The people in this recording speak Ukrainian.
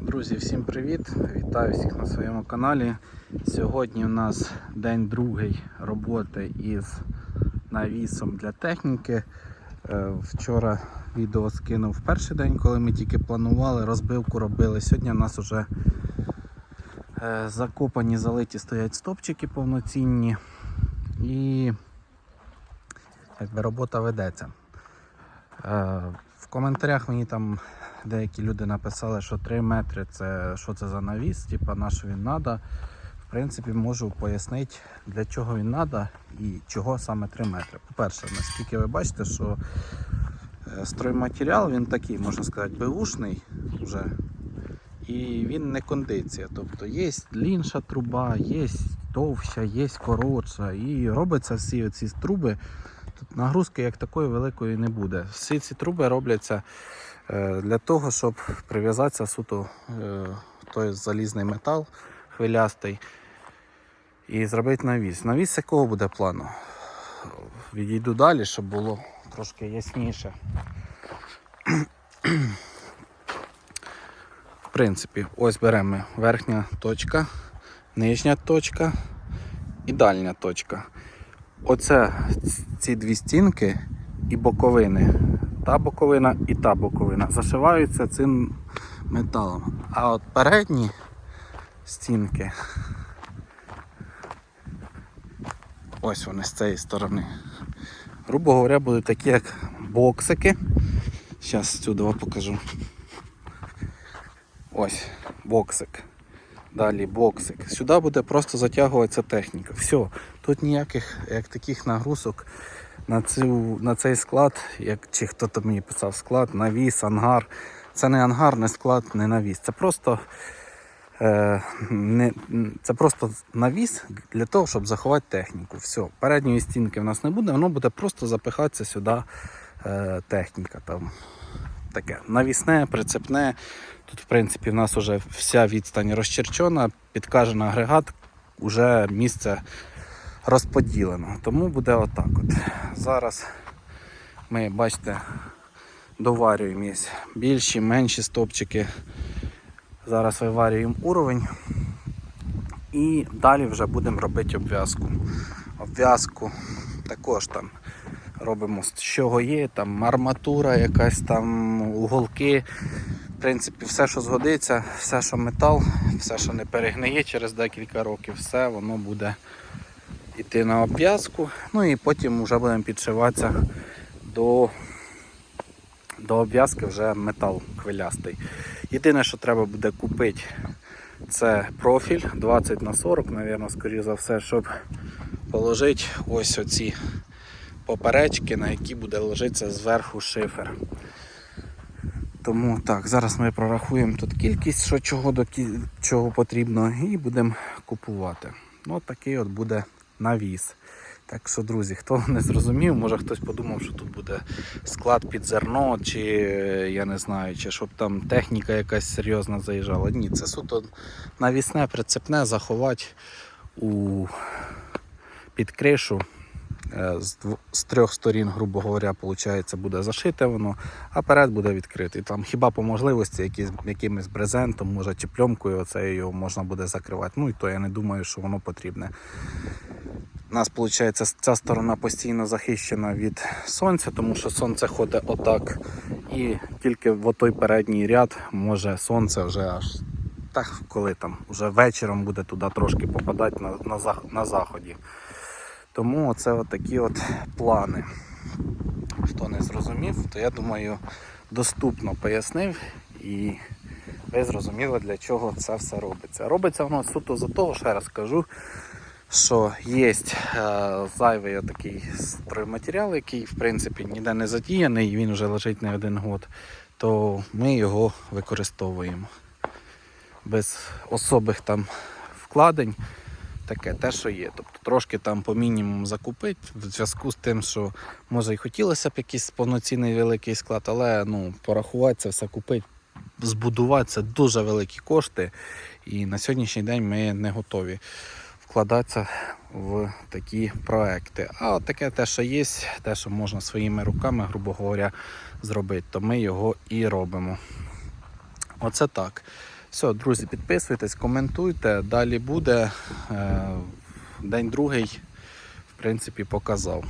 Друзі, всім привіт! Вітаю всіх на своєму каналі. Сьогодні у нас день другий роботи із навісом для техніки. Е, Вчора відео скинув перший день, коли ми тільки планували, розбивку робили. Сьогодні у нас вже е, закопані, залиті стоять стопчики повноцінні і якби робота ведеться. Е, В коментарях мені там деякі люди написали, що 3 метри це що це за навіс, типа на що він треба. В принципі, можу пояснити, для чого він треба і чого саме 3 метри. По-перше, наскільки ви бачите, що е, стройматеріал він такий, можна сказати, беушний вже. І він не кондиція. Тобто є длінша труба, є товща, є коротша. І робиться всі ці труби. Тут нагрузки як такої великої не буде. Всі ці труби робляться для того, щоб прив'язатися суто е, той залізний метал хвилястий і зробити навіс. Навіс якого буде плану? Відійду далі, щоб було трошки ясніше. В принципі, ось беремо верхня точка, нижня точка і дальня точка. Оце ці дві стінки і боковини. Та боковина і та боковина зашиваються цим металом. А от передні стінки, ось вони з цієї сторони. Грубо говоря, будуть такі як боксики. Зараз сюди покажу. Ось боксик. Далі боксик. Сюди буде просто затягуватися техніка. Все. Тут ніяких як таких нагрузок на цю, на цей склад, як чи хто там мені писав склад, навіс, ангар. Це не ангар, не склад, не навіс. Це просто, е, не, це просто навіс для того, щоб заховати техніку. Все. Передньої стінки в нас не буде, воно буде просто запихатися сюди е, техніка. Там. Таке навісне, прицепне. Тут, в принципі, в нас вже вся відстань розчерчена, під кожен агрегат вже місце розподілено. Тому буде отак. от. Зараз ми, бачите, доварюємо більші, менші стопчики. Зараз виварюємо уровень. І далі вже будемо робити обв'язку. Обв'язку також там робимо з чого є, там арматура, якась там уголки. В принципі, все, що згодиться, все, що метал, все, що не перегниє через декілька років, все воно буде йти на обв'язку. Ну і потім вже будемо підшиватися до, до обв'язки вже метал хвилястий. Єдине, що треба буде купити, це профіль 20 на 40, мабуть, скоріше за все, щоб положити ось оці поперечки, на які буде ложитися зверху шифер. Тому так, зараз ми прорахуємо тут кількість, що чого до чого потрібно, і будемо купувати. Ну, такий от буде навіс. Так що, друзі, хто не зрозумів, може хтось подумав, що тут буде склад під зерно, чи я не знаю, чи щоб там техніка якась серйозна заїжджала. Ні, це суто навісне, прицепне заховати у під кришу. Е, З, з трьох сторін, грубо говоря, виходить, буде зашите воно, а перед буде відкритий. Там хіба по можливості якісь, якимось брезентом, може чи пленкою оце його можна буде закривати. Ну і то я не думаю, що воно потрібне. У нас, виходить, ця сторона постійно захищена від сонця, тому що сонце ходить отак. І тільки в той передній ряд може сонце вже аж так, коли там вже вечором буде туди трошки попадати на, на, зах- на заході. Тому це от такі от плани. Хто не зрозумів, то я думаю доступно пояснив і ви зрозуміли, для чого це все робиться. Робиться воно суто за того, ще раз кажу, що є е, зайвий такий стройматеріал, який в принципі ніде не задіяний, він вже лежить не один год, то ми його використовуємо без особих там вкладень таке, те, що є. Тобто трошки там по мінімуму закупити в зв'язку з тим, що може і хотілося б якийсь повноцінний великий склад, але ну, порахувати це все купити, збудувати це дуже великі кошти. І на сьогоднішній день ми не готові вкладатися в такі проекти. А от таке те, що є, те, що можна своїми руками, грубо говоря, зробити, то ми його і робимо. Оце так. Все, друзі, підписуйтесь, коментуйте. Далі буде. Е, День другий, в принципі, показав.